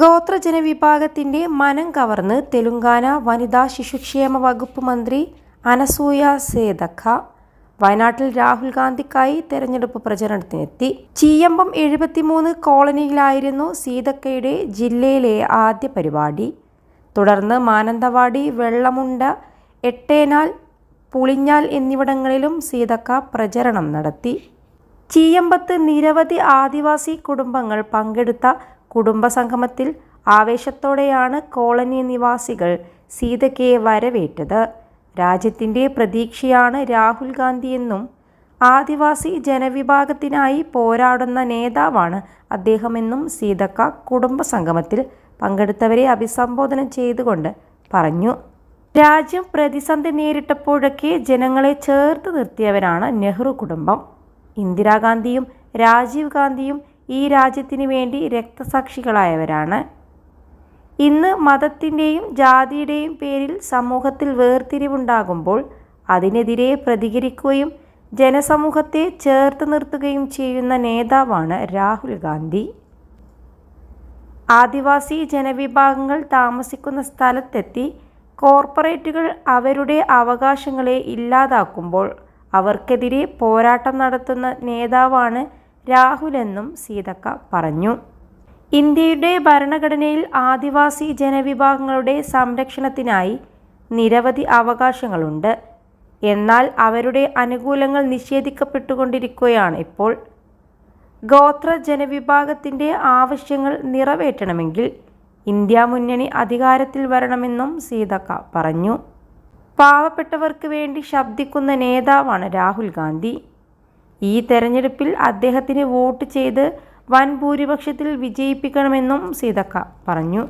ഗോത്രജന വിഭാഗത്തിന്റെ മനം കവർന്ന് തെലുങ്കാന വനിതാ ശിശുക്ഷേമ വകുപ്പ് മന്ത്രി അനസൂയ സേതഖ വയനാട്ടിൽ രാഹുൽ ഗാന്ധിക്കായി തെരഞ്ഞെടുപ്പ് പ്രചരണത്തിനെത്തി. ചീയമ്പം എഴുപത്തിമൂന്ന് കോളനിയിലായിരുന്നു സീതക്കയുടെ ജില്ലയിലെ ആദ്യ പരിപാടി. തുടർന്ന് മാനന്തവാടി വെള്ളമുണ്ട എട്ടേനാൽ പുളിഞ്ഞാൽ എന്നിവിടങ്ങളിലും സീതക്ക പ്രചരണം നടത്തി. ചീയമ്പത്ത് നിരവധി ആദിവാസി കുടുംബങ്ങൾ പങ്കെടുത്ത കുടുംബസംഗമത്തിൽ ആവേശത്തോടെയാണ് കോളനി നിവാസികൾ സീതയ്ക്കയെ വരവേറ്റത്. രാജ്യത്തിന്റെ പ്രതീക്ഷയാണ് രാഹുൽ ഗാന്ധിയെന്നും ആദിവാസി ജനവിഭാഗത്തിനായി പോരാടുന്ന നേതാവാണ് അദ്ദേഹമെന്നും സീതക്ക കുടുംബസംഗമത്തിൽ പങ്കെടുത്തവരെ അഭിസംബോധന ചെയ്തുകൊണ്ട് പറഞ്ഞു. രാജ്യം പ്രതിസന്ധി നേരിട്ടപ്പോഴൊക്കെ ജനങ്ങളെ ചേർത്ത് നിർത്തിയവരാണ് നെഹ്റു കുടുംബം. ഇന്ദിരാഗാന്ധിയും രാജീവ് ഗാന്ധിയും ഈ രാജ്യത്തിന് വേണ്ടി രക്തസാക്ഷികളായവരാണ്. ഇന്ന് മതത്തിന്റെയും ജാതിയുടെയും പേരിൽ സമൂഹത്തിൽ വേർതിരിവുണ്ടാകുമ്പോൾ അതിനെതിരെ പ്രതികരിക്കുകയും ജനസമൂഹത്തെ ചേർത്ത് നിർത്തുകയും ചെയ്യുന്ന നേതാവാണ് രാഹുൽ ഗാന്ധി. ആദിവാസി ജനവിഭാഗങ്ങൾ താമസിക്കുന്ന സ്ഥലത്തെത്തി കോർപ്പറേറ്റുകൾ അവരുടെ അവകാശങ്ങളെ ഇല്ലാതാക്കുമ്പോൾ അവർക്കെതിരെ പോരാട്ടം നടത്തുന്ന നേതാവാണ് രാഹുലെന്നും സീതക്ക പറഞ്ഞു. ഇന്ത്യയുടെ ഭരണഘടനയിൽ ആദിവാസി ജനവിഭാഗങ്ങളുടെ സംരക്ഷണത്തിനായി നിരവധി അവകാശങ്ങളുണ്ട്. എന്നാൽ അവരുടെ അനുകൂലങ്ങൾ നിഷേധിക്കപ്പെട്ടുകൊണ്ടിരിക്കുകയാണ് ഇപ്പോൾ. ഗോത്ര ജനവിഭാഗത്തിന്റെ ആവശ്യങ്ങൾ നിറവേറ്റണമെങ്കിൽ ഇന്ത്യ മുന്നണി അധികാരത്തിൽ വരണമെന്നും സീതക്ക പറഞ്ഞു. പാവപ്പെട്ടവർക്ക് വേണ്ടി ശബ്ദിക്കുന്ന നേതാവാണ് രാഹുൽ ഗാന്ധി. ഈ തെരഞ്ഞെടുപ്പിൽ അദ്ദേഹത്തിന് വോട്ട് ചെയ്ത് വൻ ഭൂരിപക്ഷത്തിൽ വിജയിപ്പിക്കണമെന്നും സീതക്ക പറഞ്ഞു.